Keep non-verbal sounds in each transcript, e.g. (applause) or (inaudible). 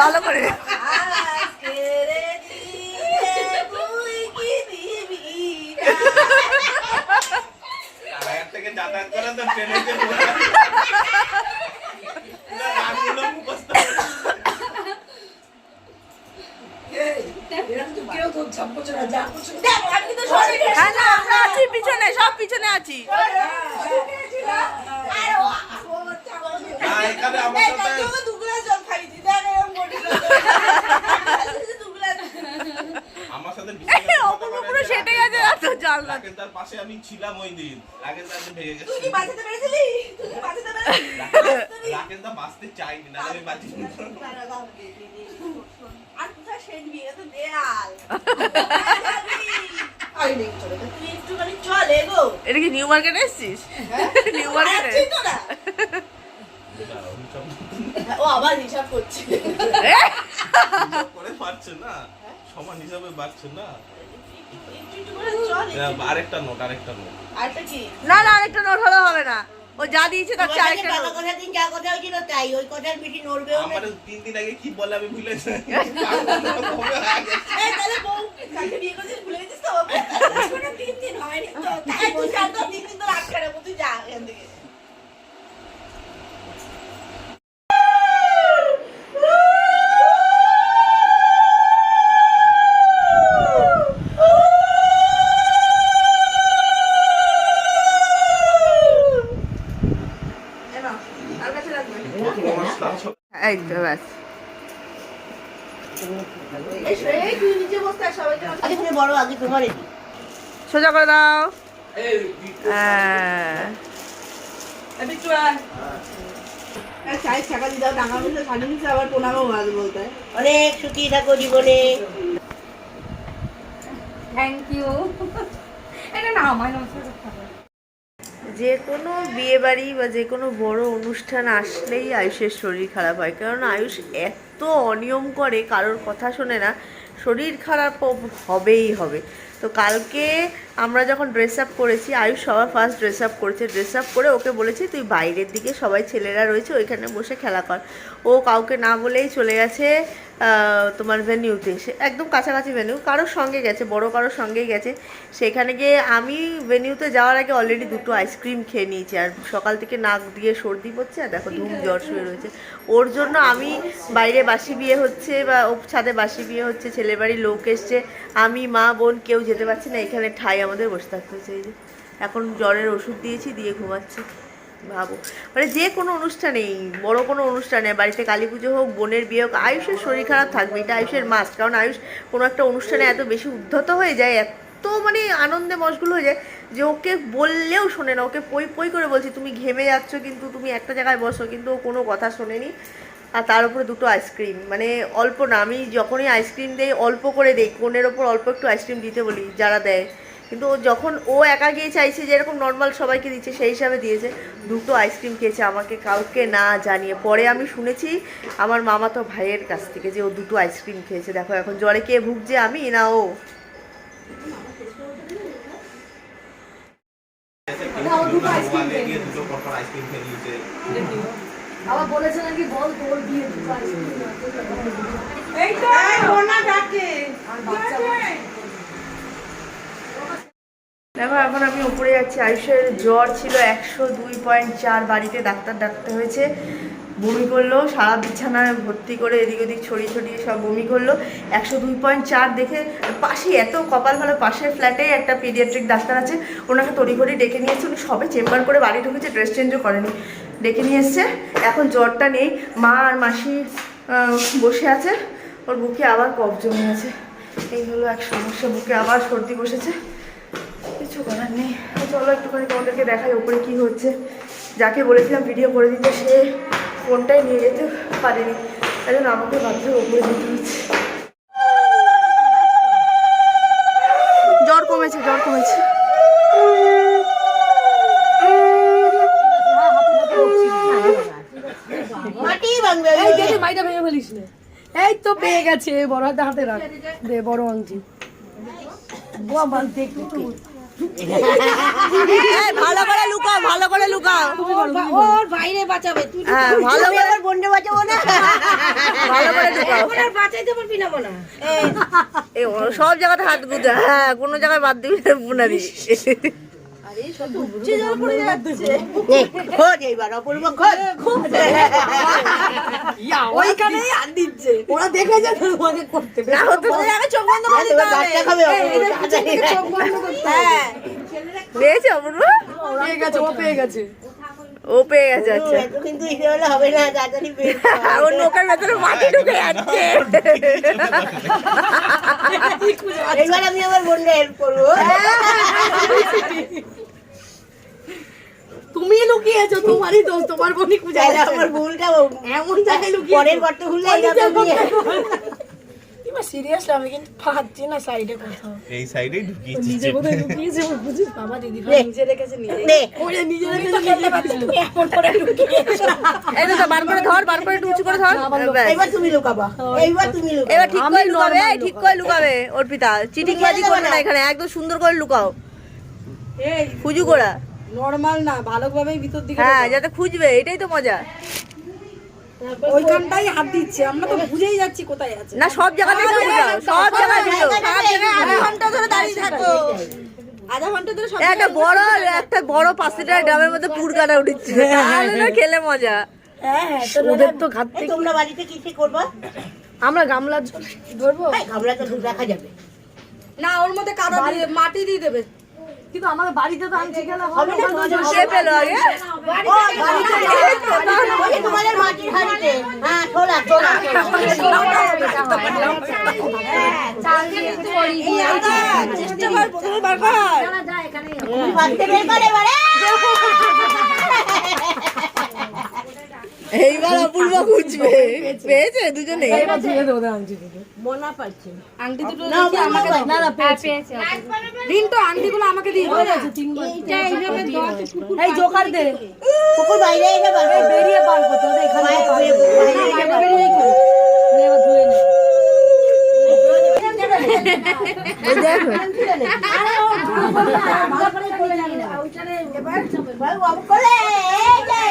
ভালো করে। যাতায়াত করে তো ট্রেনেতে বসে পুরো গানগুলো মুখস্থ করে। হ্যাঁ না আমরা আছি পিছনে সব পিছনে আছি তার পাশে আমি ছিলাম ওই দিন রাকেশ দাকে ভেঙে গেছে রাকেশ দা বাঁচতে চাইনি না আমি বাঁচি এটা কি নিউ মার্কেট এসছিস? নিউ মার্কেটে ও আবার হিসাব করছে। হিসাব করে পারছে না। সমান হিসাবে বাড়ছে না। একটু একটু করে চল একটু। আরেকটা নোট আরেকটা নোট আরেকটা কি? না না আরেকটা নোট হলে হবে না। ও যা দিয়েছে তার চেয়ে একটা ভালো কথা দিন যা কথা হয়েছিল তাই ওই কথার বেশি নড়বেও না আমার তিন দিন আগে কি বলে আমি ভুলে যাই। (laughs) এই তাহলে বউ কাকে বিয়ে করেছিস ভুলে গেছিস তো? তিন দিন হয়নি তো তাই তুই চার তো তিন দিন তো রাখব তুই যা এখান থেকে। মিশে আবার প্রণামও ভালো বলতে হয়। অনেক সুখী থাকো জীবনে। থ্যাংক ইউ এটা না আমার নমস্কার যে কোনো বিয়েবাড়ি বা যে কোনো বড় অনুষ্ঠান আসলেই আয়ুষের শরীর খারাপ হয়। কারণ আয়ুষ এত অনিয়ম করে, কারোর কথা শোনে না, শরীর খারাপ হবেই হবে। তো কালকে আমরা যখন ড্রেস আপ করেছি, আয়ুষ সবার ফার্স্ট ড্রেস আপ করেছে। ড্রেস আপ করে ওকে বলেছি, তুই বাইরের দিকে, সবাই ছেলেরা রয়েছে, ওইখানে বসে খেলা কর। ও কাউকে না বলেই চলে গেছে তোমার ভেনিউতে সে একদম কাছাকাছি ভেনিউ কারোর সঙ্গে গেছে, বড় কারোর সঙ্গেই গেছে। সেখানে গিয়ে আমি ভেনিউতে যাওয়ার আগে অলরেডি দুটো আইসক্রিম খেয়ে নিয়েছি। আর সকাল থেকে নাক দিয়ে সর্দি পড়ছে, আর দেখো ধুম জ্বর শুয়ে রয়েছে। ওর জন্য আমি বাইরে বাসি বিয়ে হচ্ছে বা ছাদে বাসি বিয়ে হচ্ছে ছেলের বাড়ির লোক এসছে আমি, মা, বোন কেউ যেতে পারছি না, এখানে ঠাই আমাদের বসে থাকতে হচ্ছে, এই যে। এখন জ্বরের ওষুধ দিয়েছি, দিয়ে ঘুমাচ্ছি, ভাবো। মানে যে কোনো অনুষ্ঠানেই বড় কোনো অনুষ্ঠানে, বাড়িতে কালী পুজো হোক, বোনের বিয়ে হোক, আয়ুষের শরীর খারাপ থাকবে, এটা আয়ুষের মাস্ট কারণ আয়ুষ কোনো একটা অনুষ্ঠানে এত বেশি উদ্ধত হয়ে যায়, এত মানে আনন্দে মশগুল হয়ে যায়, যে ওকে বললেও শোনে না, ওকে পই পই করে বলছি, তুমি ঘেমে যাচ্ছ কিন্তু, তুমি একটা জায়গায় বসো। কিন্তু ও কোনো কথা শোনেনি। আর তার উপরে দুটো আইসক্রিম মানে অল্প না, আমি যখনই আইসক্রিম দেই, অল্প করে দেই কোণের ওপর অল্প একটু আইসক্রিম দিতে বলি, যারা দেয়। কিন্তু যখন ও একা গিয়ে চাইছে, যেরকম নর্মাল সবাইকে দিচ্ছে, সেই হিসাবে দিয়েছে। দুটো আইসক্রিম খেয়েছে, আমাকে কাউকে না জানিয়ে। পরে আমি শুনেছি, আমার মামা তো ভাইয়ের কাছ থেকে যে ও দুটো আইসক্রিম খেয়েছে। দেখো, এখন জ্বরে কে ভুগছে আমি না ও? দুটো আইসক্রিম খেয়ে আবার বলেছে নাকি বল তোর বিয়ে এই তো! ওনা ডাকে। দেখো এখন আমি উপরে যাচ্ছি। আয়ুষের জ্বর ছিল একশো দুই পয়েন্ট চার বাড়িতে ডাক্তার ডাকতে হয়েছে। বমি করল সারা বিছানায় ভর্তি করে এদিক ওদিক ছড়িয়ে ছড়িয়ে সব বমি করল। একশো দুই পয়েন্ট চার দেখে পাশে এত কপাল ভালো পাশের ফ্ল্যাটেই একটা পিডিয়াট্রিক ডাক্তার আছে। ওনাকে তড়িঘড়ি ডেকে নিয়েছে। উনি সবে চেম্বার করে বাড়ি ঢুকেছে ড্রেস চেঞ্জও করেনি। ডেকে নিয়ে এসছে। এখন জ্বরটা নেই। মা আর মাসি বসে আছে। ওর বুকে আবার কফ জমে আছে। এই হলো এক সমস্যা। বুকে আবার সর্দি বসেছে। কিছু করার নেই। চলো একটুখানি তোমাদেরকে দেখাই ওপরে কি হচ্ছে। যাকে বলেছিলাম ভিডিও করে দিতে, সে ফোনটাই নিয়ে যেতে পারেনি। তাই জন্য আমাকে বাধ্য ওপরে যেতে হচ্ছে জ্বর কমেছে জ্বর কমেছে মাটি ভাঙবে এই দেখে মাইটা ভেঙে ফেলিস না এই তো পেয়ে গেছে বড় হাতে হাতে রাখ। দে বড় আংটি। বাবা দেখ একটু ভালো করে লুকাও ভালো করে লুকাও। ওর বাইরে বাঁচাবে তুই হ্যাঁ ভালো করে আমার বোনকে বাঁচাবো না। ভালো করে লুকাও। এখন বাঁচাইতে পারবি না মনে। এই ও সব জায়গাতে হাত গুজে হ্যাঁ কোনো জায়গায় বাদ দিবি না বুনারি নে, ওরা দেখেছে তো তোমাকে করতে না হতো তো চোখ বন্ধ করে তোমার বাচ্চা খাবে অপূর্ব তাড়াতাড়ি। চোখ বন্ধ করতে হ্যাঁ। পেয়েছে অপূর্ব? পেয়ে গেছে ও পেয়ে গেছে। ও পেয়ে গেছে আচ্ছা। কিন্তু হলে হবে না তাড়াতাড়ি (laughs) নৌকার ভেতরে মাটি ঢুকে যাচ্ছে। (laughs) আমি আমার বোনকে হেল্প করব। তুমি লুকিয়েছো তোমারই দোষ তোমার বোনই খুঁজে আমার ভুলটা এমন জায়গায় লুকিয়ে পরের গর্ত খুললে এইরকম সিরিয়াসলি আমি কিন্তু পাচ্ছি না সাইডে কোথাও। এই সাইডেই ঢুকিয়েছি নিজে কোথায় লুকিয়েছে ও বুঝিস বাবা দিদি নে। নিজে রেখেছে নিজে ওরে নিজে রেখেছে নিজে রেখেছে। এমন করে ঢুকিয়েছো। এই তো বার করে ধর বার করে উঁচু করে ধর। ব্যাস। তুমি লুকাবা। এইবার তুমি লুকাবা। এবার ঠিক করে লুকাবে ঠিক করে লুকাবে অর্পিতা। করবে না। এখানে একদম সুন্দর করে লুকাও। এই। খুঁজু করা। নর্মাল না ভালোভাবেই ভিতর দিকে হ্যাঁ যাতে খুঁজবে এটাই তো মজা। ওইখানটাই হাত দিচ্ছে আমরা তো বুঝেই যাচ্ছি কোথায় আছে। না সব জায়গাতে সব জায়গায় আধা ঘণ্টা ধরে দাঁড়িয়ে থাকো। আধা ঘণ্টা ধরে একটা বড় একটা মধ্যে পুর কাটা উঠেছে। খেলে মজা। হ্যাঁ হ্যাঁ ওদের তো ঘাত তোমরা বাড়িতে কি কি করবা? আমরা গামলার ধরবো গামলা তো যাবে না ওর মধ্যে কাদা মাটি দিয়ে দেবে। কিন্তু আমাদের বাড়িতে তো আনছি গেলে হবে না দুজন সে পেল আগে। বাড়িতে তোমাদের মাটির হাড়িতে। হ্যাঁ ছোলা ছোলা। এই আদা চেষ্টা কর প্রথমে বার কর। বাড়িতে বের করে এবারে। এইবার অপূর্ব খুঁজবে। পেয়েছে দুজনে? এবার ধুয়ে দেবো ওদের দুটো। মনা পাচ্ছে। আংটি দুটো না আমাকে না না পেয়েছি। দিন তো আংটিগুলো আমাকে দিয়ে দাও। পেয়েছি তিনবার এই জোকার দে। কুকুর বাইরে এসে পারবে। বেরিয়ে বার করতে হবে এখানে বাইরে বাইরে বেরিয়েই করো নে, এবার ধুয়ে নে এই দেখো বাবু করে এই যে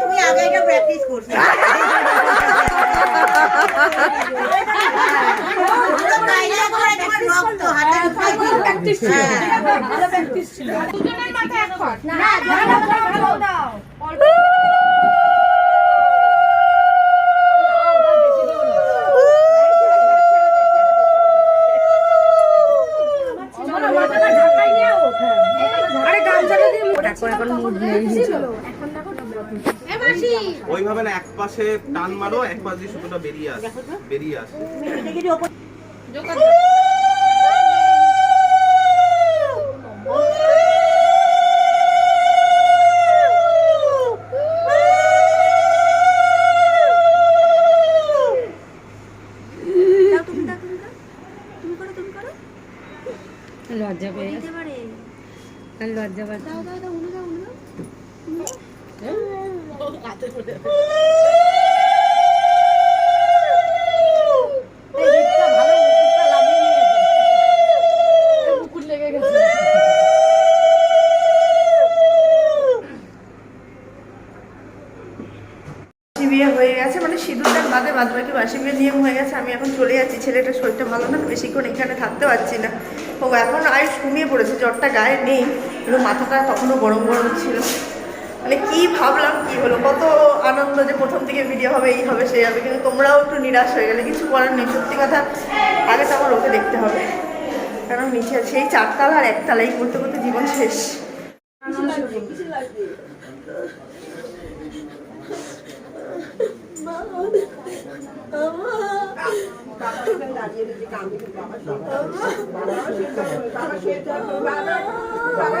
তুমি আগে এটা প্র্যাকটিস করছ পুরো বাইরে একেবারে তোমার রক্ত হাতে ঢুকাই দিল। হ্যাঁ। ওইভাবে না এক পাশে টান মারো এক পাশ দিয়ে সুতোটা বেরিয়ে আসে বেরিয়ে আসে। লজ্জা পেয়ে লজ্জা পাচ্ছে কুকুর লেগে গেছে বাসি বিয়ে হয়ে গেছে মানে সিঁদুরটার বাদে বাদ বাকি বাসি বিয়ে নিয়ম হয়ে গেছে, আমি এখন চলে যাচ্ছি, ছেলেটার শরীরটা ভালো না বেশিক্ষণ এখানে থাকতে পারছি না। ও এখন আয়ুষ ঘুমিয়ে পড়েছে, জ্বরটা গায়ে নেই, কিন্তু মাথাটা তখনও গরম গরম ছিল। মানে কি ভাবলাম কি হলো কত আনন্দ যে প্রথম থেকে ভিডিও হবে এই হবে সেই হবে কিন্তু তোমরাও একটু নিরাশ হয়ে গেলে কিছু করার নেই সত্যি কথা আগে তো আমার ওকে দেখতে হবে কারণ নিচে সেই চারতাল আর একতালাই করতে করতে জীবন শেষ বাবা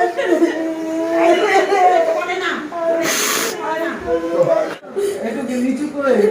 দিক দিয়ে দেবে পিছন দিক দিয়ে মানা দিবে কোথায় জোর? একটু কি নিচু করে এই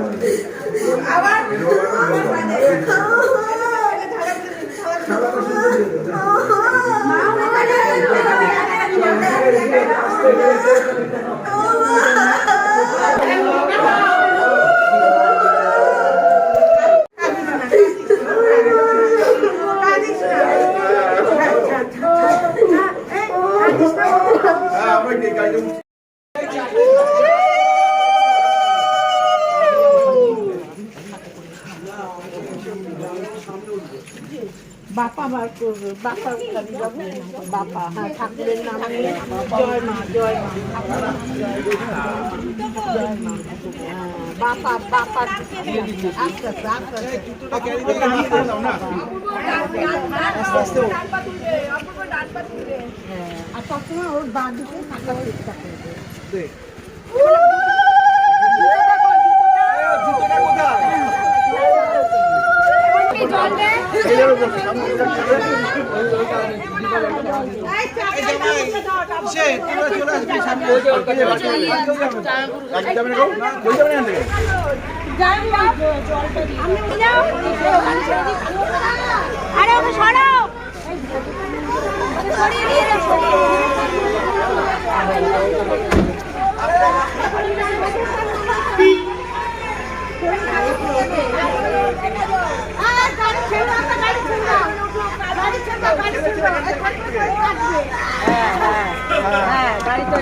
থেকে হ্যাঁ আমরা কি গাড়িতে উঠছি? বাপা বার করবে বাপা বাপা হ্যাঁ ঠাকুরের নাম জয় মা জয় মা জয় মা বাপা বাপা আস্তে আস্তে। হ্যাঁ, আর সবসময় ওর বাঁ দিকে থাকার চেষ্টা করবে দে। এই জুতোটা কোথায়? এই যাবে বসে, সামনে ওটা চলে। এই জামাই, সে, তোরা চলে আসবি সামনে। বাড়িতে যাবে, বাড়িতে যাবে, বাড়িতে যাবে। বাড়িতে যাবে না গো? বই যাবে না এখান থেকে? আরে ওকে সরাও হ্যাঁ গাড়ি তো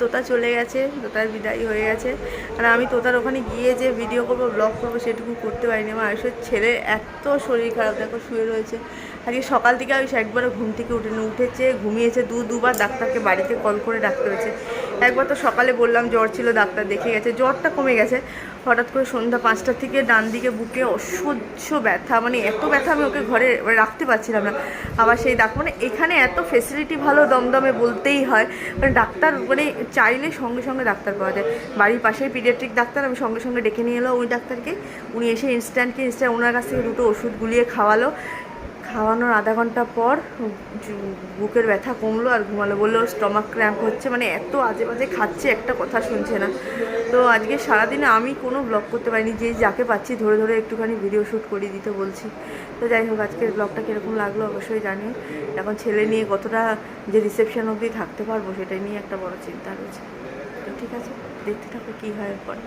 তোতা চলে গেছে, তোতার বিদায় হয়ে গেছে। আর আমি তোতার ওখানে গিয়ে যে ভিডিও করব ব্লগ করব, সেটুকু করতে পারিনি। আমার আয়ুষের ছেলে এত শরীর খারাপ, দেখো শুয়ে রয়েছে। আজকে সকাল থেকে আয়ুষ একবারও ঘুম থেকে উঠে উঠেছে, ঘুমিয়েছে দু দুবার ডাক্তারকে বাড়িতে কল করে ডাকতে হয়েছে। একবার তো সকালে বললাম জ্বর ছিল, ডাক্তার দেখে গেছে, জ্বরটা কমে গেছে। হঠাৎ করে সন্ধ্যা পাঁচটার থেকে ডান দিকে বুকে অসহ্য ব্যথা মানে এত ব্যথা আমি ওকে ঘরে রাখতে পারছিলাম না। আবার সেই ডাক্তার মানে এখানে এত ফেসিলিটি ভালো দমদমে বলতেই হয় মানে ডাক্তার মানে চাইলে সঙ্গে সঙ্গে ডাক্তার পাওয়া যায়। বাড়ির পাশেই পিডিয়াট্রিক ডাক্তার, আমি সঙ্গে সঙ্গে ডেকে নিয়ে এলো ওই ডাক্তারকে। উনি এসে ইনস্ট্যান্টকে ইনস্ট্যান্ট ওনার কাছ থেকে দুটো ওষুধ গুলিয়ে খাওয়ালো। খাওয়ানোর আধা ঘণ্টা পর বুকের ব্যথা কমলো আর ঘুমালো। বলল, স্টমাক ক্র্যাম্প হচ্ছে। মানে এত আজে বাজে খাচ্ছে, একটা কথা শুনছে না। তো আজকে সারাদিনে আমি কোনো ব্লগ করতে পারিনি, যে যাকে পাচ্ছি ধরে ধরে একটুখানি ভিডিও শ্যুট করিয়ে দিতে বলছি। তো যাই হোক, আজকের ব্লগটা কীরকম লাগল অবশ্যই জানি। এখন ছেলে নিয়ে কতটা যে রিসেপশন অবধি থাকতে পারব সেটা নিয়ে একটা বড় চিন্তা রয়েছে। তো ঠিক আছে, দেখতে থাকো কী হয় এরপরে।